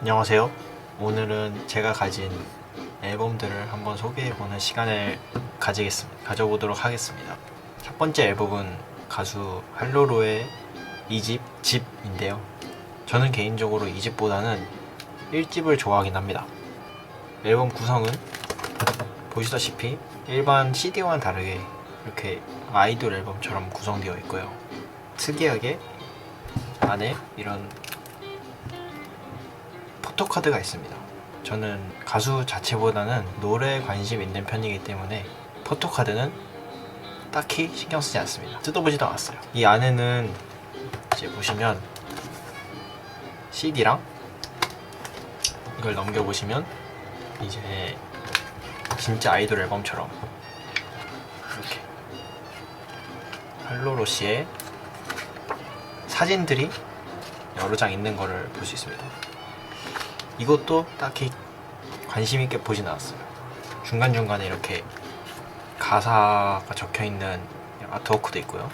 안녕하세요. 오늘은 제가 가진 앨범들을 한번 소개해보는 시간을 가지겠습니다. 가져보도록 하겠습니다. 첫 번째 앨범은 가수 할로로의 2집 집인데요. 저는 개인적으로 2집보다는 1집을 좋아하긴 합니다. 앨범 구성은 보시다시피 일반 CD와는 다르게 이렇게 아이돌 앨범처럼 구성되어 있고요. 특이하게 안에 이런 포토카드가 있습니다. 저는 가수 자체보다는 노래에 관심 있는 편이기 때문에 포토카드는 딱히 신경 쓰지 않습니다. 뜯어보지도 않았어요. 이 안에는 이제 보시면 CD랑 이걸 넘겨보시면 이제 진짜 아이돌 앨범처럼 이렇게 할로로 씨의 사진들이 여러 장 있는 거를 볼 수 있습니다. 이것도 딱히 관심 있게 보진 않았어요. 중간 중간에 이렇게 가사가 적혀 있는 아트워크도 있고요.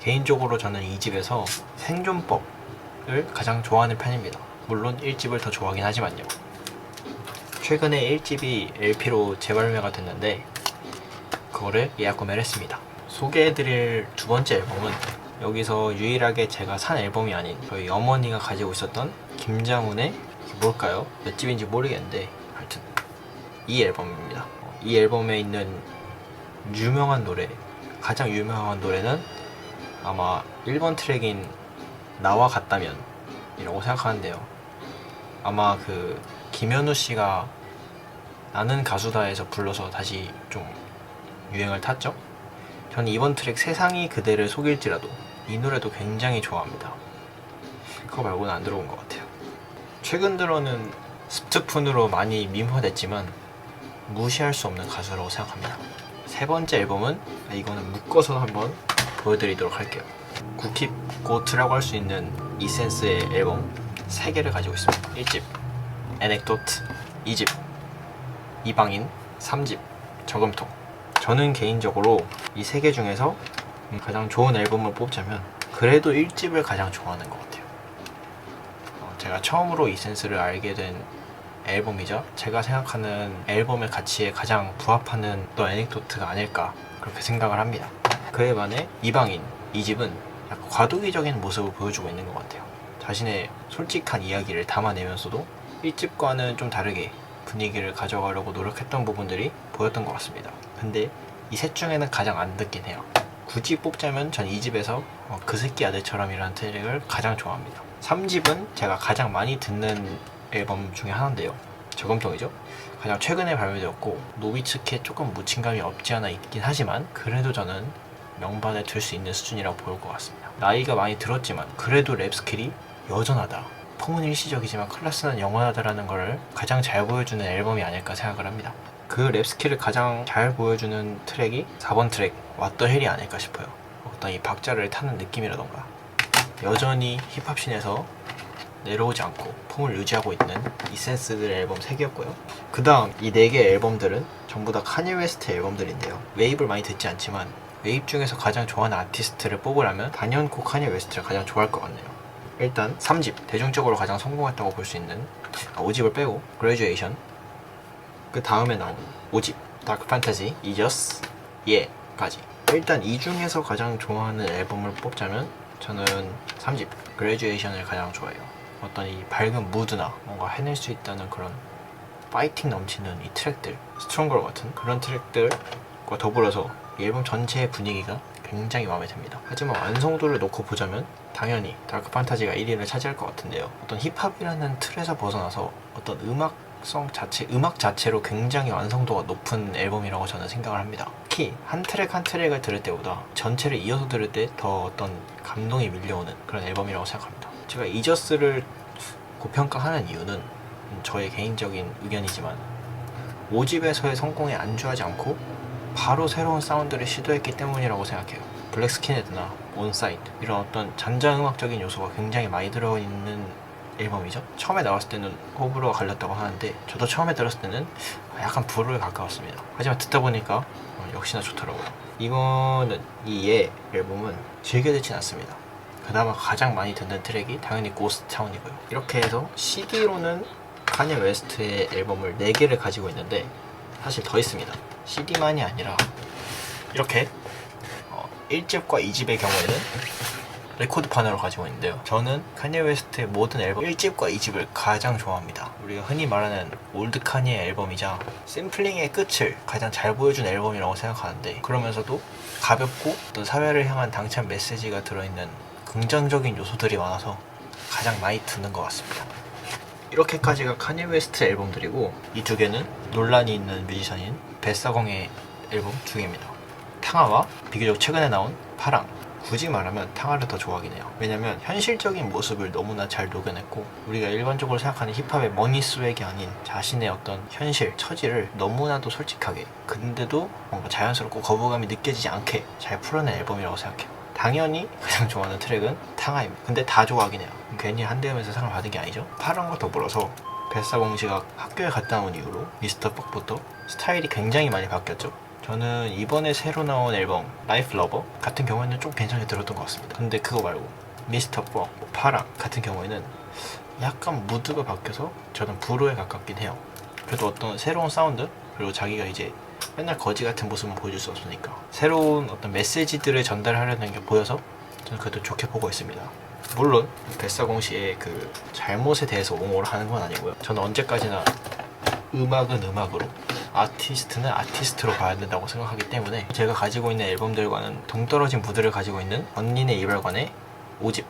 개인적으로 저는 이 집에서 생존법을 가장 좋아하는 편입니다. 물론 1집을 더 좋아하긴 하지만요. 최근에 1집이 LP로 재발매가 됐는데 그거를 예약 구매를 했습니다. 소개해드릴 두 번째 앨범은 여기서 유일하게 제가 산 앨범이 아닌 저희 어머니가 가지고 있었던 김장훈의 뭘까요? 몇 집인지 모르겠는데 하여튼 이 앨범입니다. 이 앨범에 있는 유명한 노래 가장 유명한 노래는 아마 1번 트랙인 나와 같다면 이라고 생각하는데요. 아마 그 김현우 씨가 나는 가수다에서 불러서 다시 좀 유행을 탔죠. 저는 이번 트랙 세상이 그대를 속일지라도 이 노래도 굉장히 좋아합니다. 그거 말고는 안 들어본 것 같아요. 최근 들어는 스트푼으로 많이 미모화됐지만 무시할 수 없는 가수라고 생각합니다. 세 번째 앨범은 아, 이거는 묶어서 한번 보여드리도록 할게요. 구킵 고트라고 할 수 있는 이센스의 앨범 3개를 가지고 있습니다. 1집 에넥도트 2집 이방인 3집 저금통 저는 개인적으로 이 세 개 중에서 가장 좋은 앨범을 뽑자면 그래도 1집을 가장 좋아하는 것 같아요. 어, 제가 처음으로 이센스를 알게 된 앨범이죠. 제가 생각하는 앨범의 가치에 가장 부합하는 또 애닉도트가 아닐까 그렇게 생각을 합니다. 그에 반해 이방인 이 집은 약간 과도기적인 모습을 보여주고 있는 것 같아요. 자신의 솔직한 이야기를 담아내면서도 1집과는 좀 다르게 분위기를 가져가려고 노력했던 부분들이 보였던 것 같습니다. 근데 이 셋 중에는 가장 안 듣긴 해요. 굳이 뽑자면 전 이 집에서 어, 그 새끼 아들처럼이라는 트랙을 가장 좋아합니다. 3집은 제가 가장 많이 듣는 앨범 중에 하나인데요. 저금통이죠. 가장 최근에 발매되었고 노비츠키에 조금 묻힌감이 없지 않아 있긴 하지만 그래도 저는 명반에 둘수 있는 수준이라고 볼것 같습니다. 나이가 많이 들었지만 그래도 랩 스킬이 여전하다. 폼은 일시적이지만 클래스는 영원하다라는 것을 가장 잘 보여주는 앨범이 아닐까 생각을 합니다. 그 랩 스킬을 가장 잘 보여주는 트랙이 4번 트랙 왓더 헬이 아닐까 싶어요. 어떤 이 박자를 타는 느낌이라던가 여전히 힙합씬에서 내려오지 않고 폼을 유지하고 있는 이센스들 앨범 3개였고요. 그 다음 이 4개 앨범들은 전부 다 카니 웨스트 앨범들인데요. 웨이브를 많이 듣지 않지만 웨이브 중에서 가장 좋아하는 아티스트를 뽑으라면 단연코 카니 웨스트를 가장 좋아할 것 같네요. 일단 3집 대중적으로 가장 성공했다고 볼 수 있는 5집을 빼고 그레듀에이션 그 다음에 나온 5집 다크 판타지 이저스 예까지. 일단 이 중에서 가장 좋아하는 앨범을 뽑자면 저는 3집 그레듀에이션을 가장 좋아해요. 어떤 이 밝은 무드나 뭔가 해낼 수 있다는 그런 파이팅 넘치는 이 트랙들 스트롱걸 같은 그런 트랙들과 더불어서 이 앨범 전체의 분위기가 굉장히 마음에 듭니다. 하지만 완성도를 놓고 보자면 당연히 다크 판타지가 1위를 차지할 것 같은데요. 어떤 힙합이라는 틀에서 벗어나서 어떤 음악 성 자체 음악 자체로 굉장히 완성도가 높은 앨범이라고 저는 생각을 합니다 특히 한 트랙 한 트랙을 들을 때보다 전체를 이어서 들을 때 더 어떤 감동이 밀려오는 그런 앨범이라고 생각합니다 제가 이저스를 고평가하는 이유는 음, 저의 개인적인 의견이지만 5집에서의 성공에 안주하지 않고 바로 새로운 사운드를 시도했기 때문이라고 생각해요. 블랙 스킨헤드나 온사이드 이런 어떤 잔잔음악적인 요소가 굉장히 많이 들어있는 앨범이죠. 처음에 나왔을 때는 호불호가 갈렸다고 하는데 저도 처음에 들었을 때는 약간 불호에 가까웠습니다. 하지만 듣다 보니까 어, 역시나 좋더라고요. 이거는 이예 앨범은 즐겨 듣진 않습니다. 그나마 가장 많이 듣는 트랙이 당연히 고스트 타운이고요. 이렇게 해서 CD로는 카니 웨스트의 앨범을 4개를 가지고 있는데 사실 더 있습니다. CD만이 아니라 이렇게 어, 1집과 2집의 경우에는 레코드판으로 가지고 있는데요. 저는 카니에 웨스트의 모든 앨범 1집과 2집을 가장 좋아합니다. 우리가 흔히 말하는 올드 카니의 앨범이자 샘플링의 끝을 가장 잘 보여준 앨범이라고 생각하는데 그러면서도 가볍고 또 사회를 향한 당찬 메시지가 들어있는 긍정적인 요소들이 많아서 가장 많이 듣는 것 같습니다. 이렇게까지가 카니 웨스트 앨범들이고 이 두 개는 논란이 있는 뮤지션인 뱃사공의 앨범 두 개입니다. 탕아와 비교적 최근에 나온 파랑 굳이 말하면 탕아를 더 좋아하긴 해요. 왜냐면 현실적인 모습을 너무나 잘 녹여냈고 우리가 일반적으로 생각하는 힙합의 머니 스웩이 아닌 자신의 어떤 현실, 처지를 너무나도 솔직하게 근데도 뭔가 자연스럽고 거부감이 느껴지지 않게 잘 풀어낸 앨범이라고 생각해요. 당연히 가장 좋아하는 트랙은 탕아입니다. 근데 다 좋아하긴 해요. 괜히 한대음에서 상을 받은 게 아니죠. 파랑과 더불어서 뱃사공시가 학교에 갔다 온 이후로 미스터 뻑부터 스타일이 굉장히 많이 바뀌었죠. 저는 이번에 새로 나온 앨범 라이프 러버 같은 경우에는 좀 괜찮게 들었던 것 같습니다. 근데 그거 말고 미스터 뻑, 파랑 같은 경우에는 약간 무드가 바뀌어서 저는 브루에 가깝긴 해요. 그래도 어떤 새로운 사운드 그리고 자기가 이제 맨날 거지 같은 모습은 보여줄 수 없으니까 새로운 어떤 메시지들을 전달하려는 게 보여서 저는 그래도 좋게 보고 있습니다. 물론 뱃사공 씨의 그 잘못에 대해서 옹호를 하는 건 아니고요. 저는 언제까지나 음악은 음악으로 아티스트는 아티스트로 봐야 된다고 생각하기 때문에 제가 가지고 있는 앨범들과는 동떨어진 무드를 가지고 있는 언니네 이별관의 5집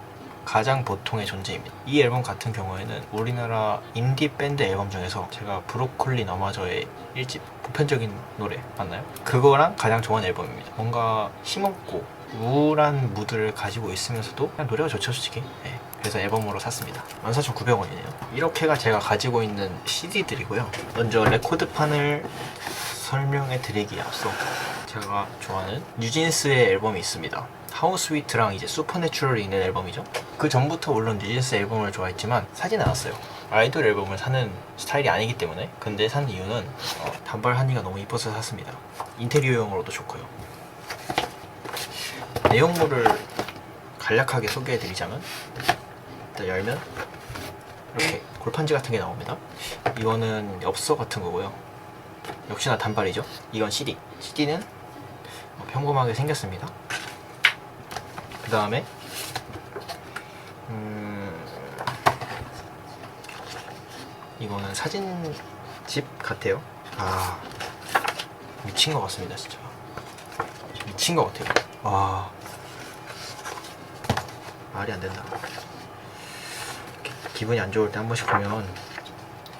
가장 보통의 존재입니다. 이 앨범 같은 경우에는 우리나라 인디 밴드 앨범 중에서 제가 브로콜리 너마저의 1집 보편적인 노래 맞나요? 그거랑 가장 좋아하는 앨범입니다. 뭔가 힘없고 우울한 무드를 가지고 있으면서도 그냥 노래가 좋죠 솔직히 네. 그래서 앨범으로 샀습니다. 14,900원이네요. 이렇게가 제가 가지고 있는 CD들이고요. 먼저 레코드판을 설명해 드리기에 앞서 제가 좋아하는 뉴진스의 앨범이 있습니다. 하우 스위트랑 이제 슈퍼내추럴이 있는 앨범이죠. 그 전부터 물론 뉴진스 앨범을 좋아했지만 사진 않았어요. 아이돌 앨범을 사는 스타일이 아니기 때문에. 근데 산 이유는 어, 단발 한이가 너무 이뻐서 샀습니다. 인테리어용으로도 좋고요. 내용물을 간략하게 소개해 드리자면 일단 열면 이렇게 골판지 같은 게 나옵니다. 이거는 엽서 같은 거고요. 역시나 단발이죠. 이건 CD CD는 평범하게 생겼습니다. 그 다음에 음... 이거는 사진집 같아요. 아 미친 것 같습니다 진짜. 미친 것 같아요. 와. 말이 안 된다. 기- 기분이 안 좋을 때 한 번씩 보면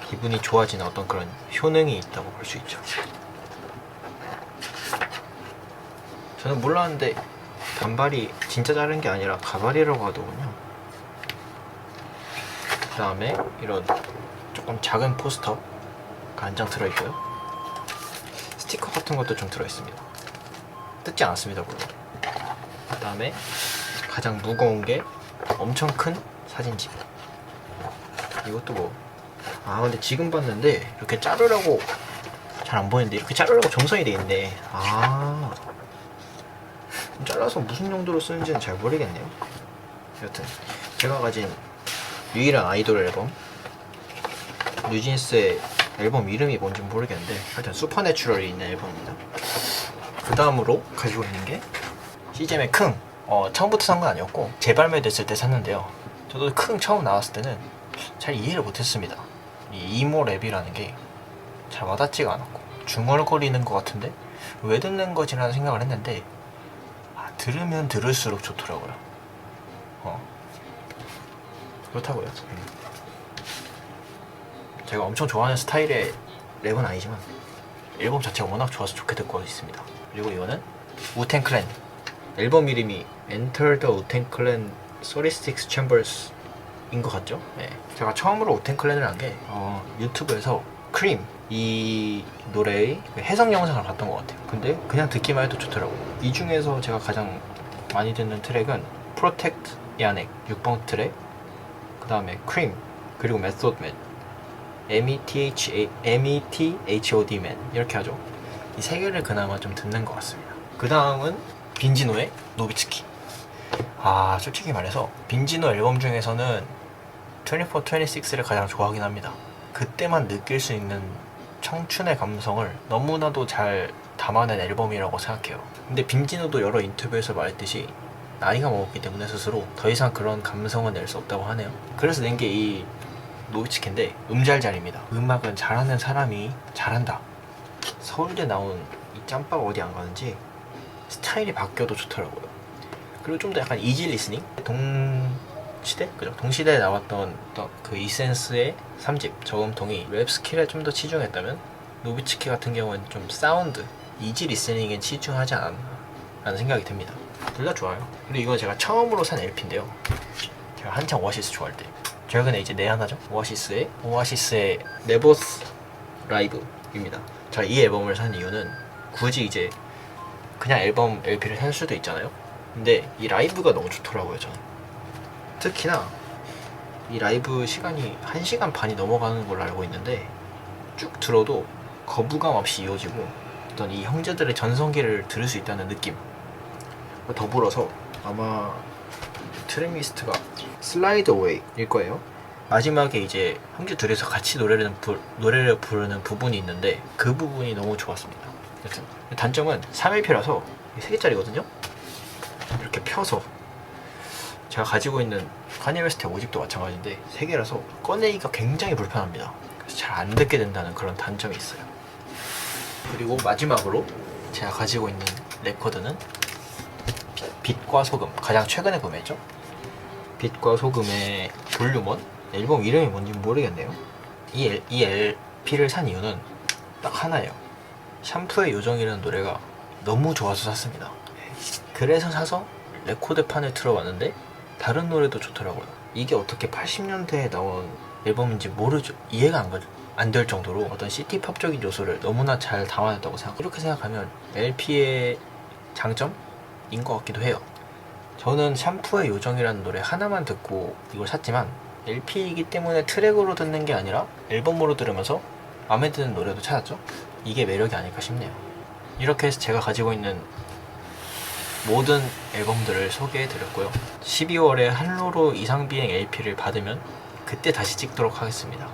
기분이 좋아지는 어떤 그런 효능이 있다고 볼 수 있죠. 저는 몰랐는데 단발이 진짜 자른 게 아니라 가발이라고 하더군요. 그 다음에 이런 조금 작은 포스터가 한 장 들어있고요. 스티커 같은 것도 좀 들어있습니다. 뜯지 않았습니다, 물론. 그 다음에 가장 무거운 게 엄청 큰 사진집. 이것도 뭐. 아, 근데 지금 봤는데 이렇게 자르라고 잘 안 보이는데 이렇게 자르라고 정성이 돼 있네. 아. 잘라서 무슨 용도로 쓰는지는 잘 모르겠네요. 여튼 제가 가진 유일한 아이돌 앨범 뉴진스의 앨범 이름이 뭔지 모르겠는데 하여튼 슈퍼내추럴이 있는 앨범입니다. 그 다음으로 가지고 있는 게 시잼의 킁 어, 처음부터 산 건 아니었고 재발매됐을 때 샀는데요 저도 킁 처음 나왔을 때는 잘 이해를 못했습니다. 이 이모 랩이라는 게 잘 와닿지가 않았고 중얼거리는 것 같은데 왜 듣는 거지라는 생각을 했는데 아, 들으면 들을수록 좋더라고요. 어. 그렇다고요 음. 제가 엄청 좋아하는 스타일의 랩은 아니지만 앨범 자체가 워낙 좋아서 좋게 듣고 있습니다. 그리고 이거는 우텐 클랜. 앨범 이름이 Enter the Wu-Tang Clan 36 Chambers 인 것 같죠? 네. 제가 처음으로 우텐 클랜을 한게 어, 유튜브에서 크림 이 노래의 그 해석 영상을 봤던 것 같아요. 근데 그냥 듣기만 해도 좋더라고요. 이 중에서 제가 가장 많이 듣는 트랙은 Protect 야넥 6번 트랙 그 다음에 크림 그리고 Method Man M-E-T-H-A, M-E-T-H-O-D Man 이렇게 하죠. 이 세 개를 그나마 좀 듣는 것 같습니다. 그 다음은 빈지노의 노비츠키. 아 솔직히 말해서 빈지노 앨범 중에서는 24, 26를 가장 좋아하긴 합니다. 그때만 느낄 수 있는 청춘의 감성을 너무나도 잘 담아낸 앨범이라고 생각해요. 근데 빈지노도 여러 인터뷰에서 말했듯이 나이가 먹었기 때문에 스스로 더 이상 그런 감성은 낼 수 없다고 하네요. 그래서 낸 게 이 노비치케인데 음잘잘입니다. 음악은 잘하는 사람이 잘한다. 서울대 나온 이 짬밥 어디 안 가는지 스타일이 바뀌어도 좋더라고요. 그리고 좀 더 약간 이지 리스닝? 동 시대? 그죠? 동시대에 나왔던 그 이센스의 3집 저음통이 랩 스킬에 좀 더 치중했다면 노비츠키 같은 경우는 좀 사운드, 이지 리스닝에 치중하지 않았나 라는 생각이 듭니다. 둘 다 좋아요. 그리고 이거 제가 처음으로 산 LP인데요. 제가 한창 오아시스 좋아할 때 최근에 이제 내한하죠. 오아시스의 오아시스의 네버스 라이브입니다. 제가 이 앨범을 산 이유는 굳이 이제 그냥 앨범 LP를 살 수도 있잖아요. 근데 이 라이브가 너무 좋더라고요, 저는. 특히나 이 라이브 시간이 1시간 반이 넘어가는 걸로 알고 있는데 쭉 들어도 거부감 없이 이어지고 어떤 이 형제들의 전성기를 들을 수 있다는 느낌. 더불어서 아마 트랙리스트가 슬라이드 어웨이일 거예요. 마지막에 이제 형제 둘이서 같이 노래를, 부, 노래를 부르는 부분이 있는데 그 부분이 너무 좋았습니다. 여튼 단점은 3LP라서 3개짜리거든요. 이렇게 펴서 제가 가지고 있는 카니 웨스트의 5집도 마찬가지인데 3개라서 꺼내기가 굉장히 불편합니다. 그래서 잘 안 듣게 된다는 그런 단점이 있어요. 그리고 마지막으로 제가 가지고 있는 레코드는 빛과 소금 가장 최근에 구매했죠. 빛과 소금의 볼륨원 앨범 이름이 뭔지 모르겠네요. 이, L, 이 LP를 산 이유는 딱 하나예요. 샴푸의 요정이라는 노래가 너무 좋아서 샀습니다. 그래서 사서 레코드판을 틀어봤는데 다른 노래도 좋더라고요. 이게 어떻게 80년대에 나온 앨범인지 모르죠. 이해가 안, 가, 안될 정도로 어떤 시티팝적인 요소를 너무나 잘 담아냈다고 생각. 이렇게 생각하면 LP의 장점인 것 같기도 해요. 저는 샴푸의 요정이라는 노래 하나만 듣고 이걸 샀지만 LP이기 때문에 트랙으로 듣는 게 아니라 앨범으로 들으면서 마음에 드는 노래도 찾았죠. 이게 매력이 아닐까 싶네요. 이렇게 해서 제가 가지고 있는 모든 앨범들을 소개해 드렸고요. 12월에 한로로 이상비행 LP를 받으면 그때 다시 찍도록 하겠습니다.